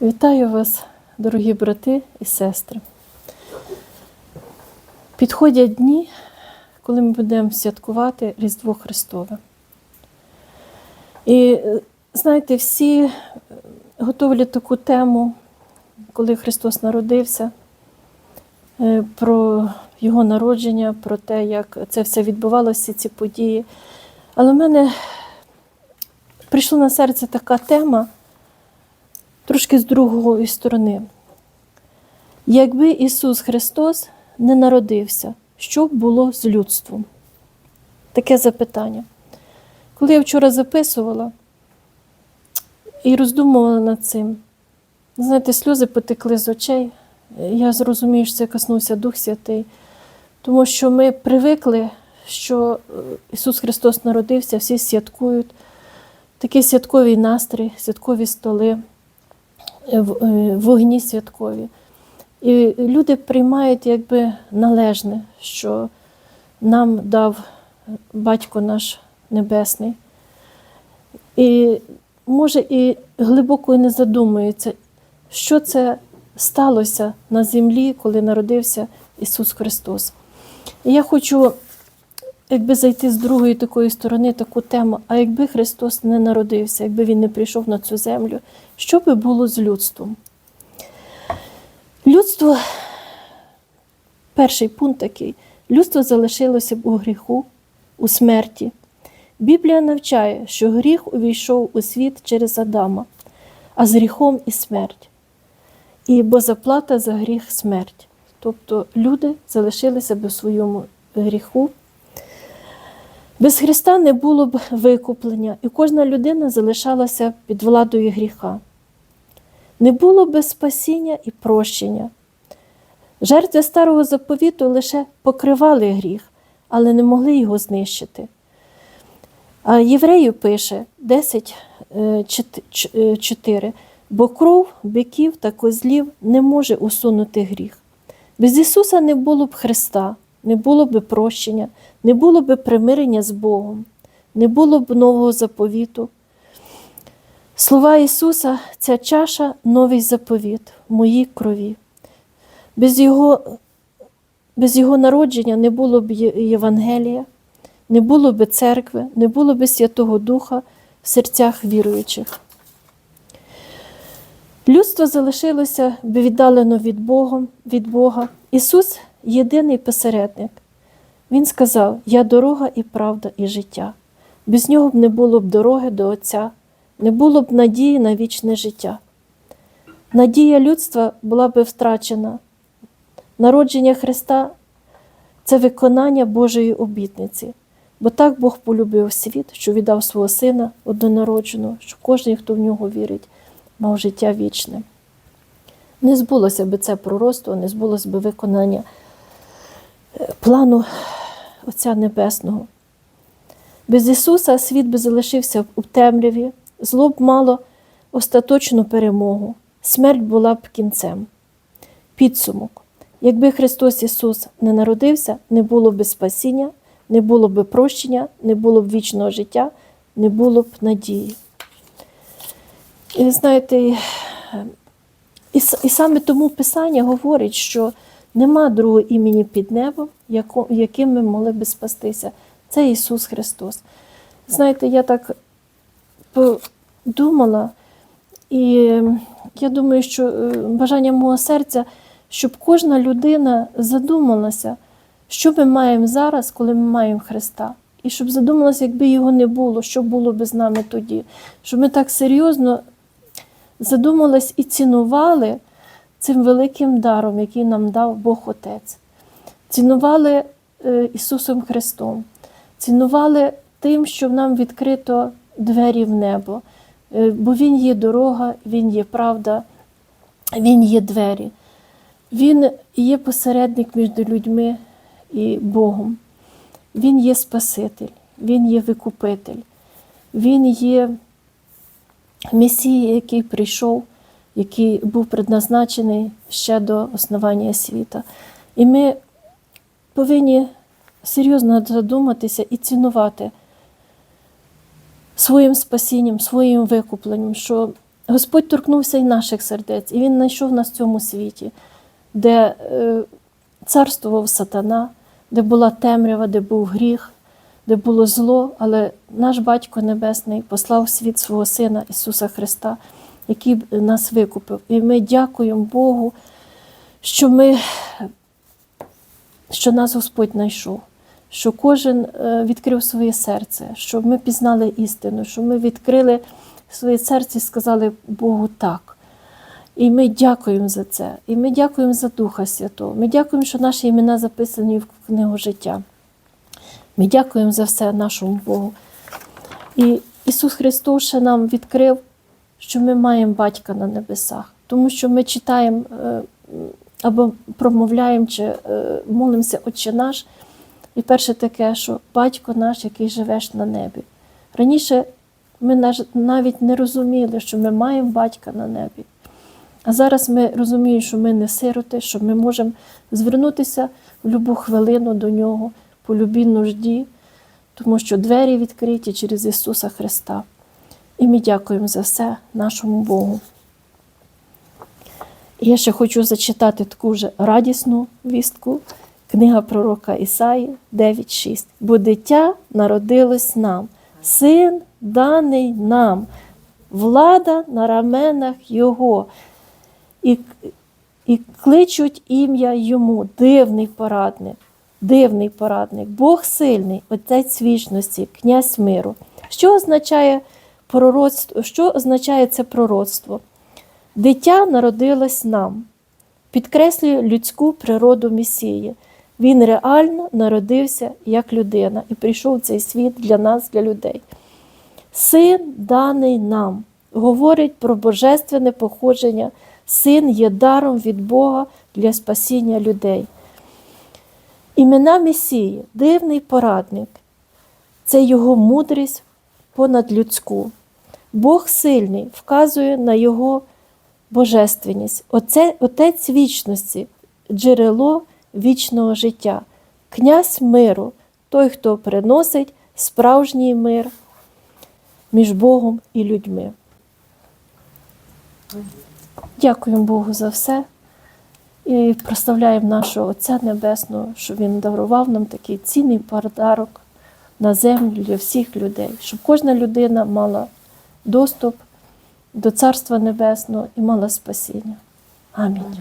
Вітаю вас, дорогі брати і сестри. Підходять дні, коли ми будемо святкувати Різдво Христове. І знаєте, всі готовлять таку тему, коли Христос народився, е, про Його народження, про те, як це все відбувалося, ці події. Але в мене прийшла на серце така тема трошки з другої сторони. Якби Ісус Христос не народився, що б було з людством? Таке запитання. Коли я вчора записувала і роздумувала над цим, знаєте, сльози потекли з очей. Я зрозумію, що це коснувся Дух Святий, тому що ми привикли, що е, Ісус Христос народився, всі святкують. Такий святковий настрій, святкові столи, вогні святкові. І люди приймають якби належне, що нам дав батько наш Небесний. І може і глибоко не задумуються, що це сталося на землі, коли народився Ісус Христос. І я хочу якби зайти з другої такої сторони таку тему, а якби Христос не народився, якби Він не прийшов на цю землю, що би було з людством? Людство, перший пункт такий, людство залишилося б у гріху, у смерті. Біблія навчає, що гріх увійшов у світ через Адама, а з гріхом і смерть. І бо заплата за гріх смерть. Тобто люди залишилися б у своєму гріху. Без Христа не було б викуплення, і кожна людина залишалася під владою гріха. Не було б спасіння і прощення. Жертви старого заповіту лише покривали гріх, але не могли його знищити. А єврею пише 10.4. Бо кров биків та козлів не може усунути гріх. Без Ісуса не було б Христа, не було б прощення, не було б примирення з Богом, не було б нового заповіту. Слова Ісуса ця чаша новий заповіт в моїй крові. Без Його, без його народження не було б Євангелія, не було б церкви, не було б Святого Духа в серцях віруючих. Людство залишилося б віддалено від Бога, від Бога. Ісус єдиний посередник. Він сказав: Я дорога і правда, і життя. Без нього б не було б дороги до Отця, не було б надії на вічне життя. Надія людства була б втрачена. Народження Христа це виконання Божої обітниці. Бо так Бог полюбив світ, що віддав свого Сина однонародженого, що кожен, хто в нього вірить, мав життя вічне. Не збулося би це пророцтво, не збулося би виконання плану Отця Небесного. Без Ісуса світ би залишився у темряві, зло б мало остаточну перемогу, смерть була б кінцем. Підсумок. Якби Христос Ісус не народився, не було б спасіння, не було б прощення, не було б вічного життя, не було б надії. І знаєте, і, і, саме тому Писання говорить, що нема другого імені під небом, яким ми могли би спастися. Це Ісус Христос. Знаєте, я так подумала, і я думаю, що е, бажання мого серця, щоб кожна людина задумалася, що ми маємо зараз, коли ми маємо Христа. І щоб задумалася, якби його не було, що було би з нами тоді. Щоб ми так серйозно задумались і цінували цим великим даром, який нам дав Бог Отець. Цінували е, Ісусом Христом, цінували тим, що нам відкрито двері в небо, Е, бо Він є дорога, Він є правда, Він є двері. Він є посередник між людьми і Богом. Він є Спаситель, Він є Викупитель, Він є Месія, який прийшов, який був предназначений ще до основання світа. І ми повинні серйозно задуматися і цінувати своїм спасінням, своїм викупленням, що Господь торкнувся і наших сердець, і Він знайшов нас в цьому світі, де е, царствував сатана, де була темрява, де був гріх, де було зло, але наш Батько Небесний послав світ свого Сина Ісуса Христа, який нас викупив. І ми дякуємо Богу, що, ми, що нас Господь знайшов, що кожен е, відкрив своє серце, що ми пізнали істину, що ми відкрили своє серце і сказали Богу так. І ми дякуємо за це. І ми дякуємо за Духа Святого. Ми дякуємо, що наші імена записані в книгу життя. Ми дякуємо за все нашому Богу. І Ісус Христос ще нам відкрив, що ми маємо батька на небесах, тому що ми читаємо е, або промовляємо чи е, молимося Отче наш. І перше таке, що батько наш, який живеш на небі. Раніше ми навіть не розуміли, що ми маємо батька на небі. А зараз ми розуміємо, що ми не сироти, що ми можемо звернутися в будь-яку хвилину до нього по любій нужді, тому що двері відкриті через Ісуса Христа. І ми дякуємо за все нашому Богу. І я ще хочу зачитати таку вже радісну вістку. Книга пророка Ісаї 9.6. Бо дитя народилось нам, син даний нам, влада на раменах Його, і, і кличуть ім'я йому, дивний порадник, дивний порадник, Бог сильний, Отець вічності, князь миру. Що означає пророцтво? Що означає це пророцтво? Дитя народилось нам, підкреслює людську природу Месії. Він реально народився як людина і прийшов в цей світ для нас, для людей. Син даний нам говорить про божественне походження. Син є даром від Бога для спасіння людей. Імена Месії, дивний порадник, це його мудрість понад-людську. Бог сильний вказує на його божественність. Оце, Отець вічності, джерело вічного життя, князь миру, той, хто приносить справжній мир між Богом і людьми. Дякуємо Богу за все і прославляємо нашого Отця Небесного, що Він дарував нам такий цінний подарок на землю для всіх людей, щоб кожна людина мала доступ до Царства Небесного і мала спасіння. Амінь.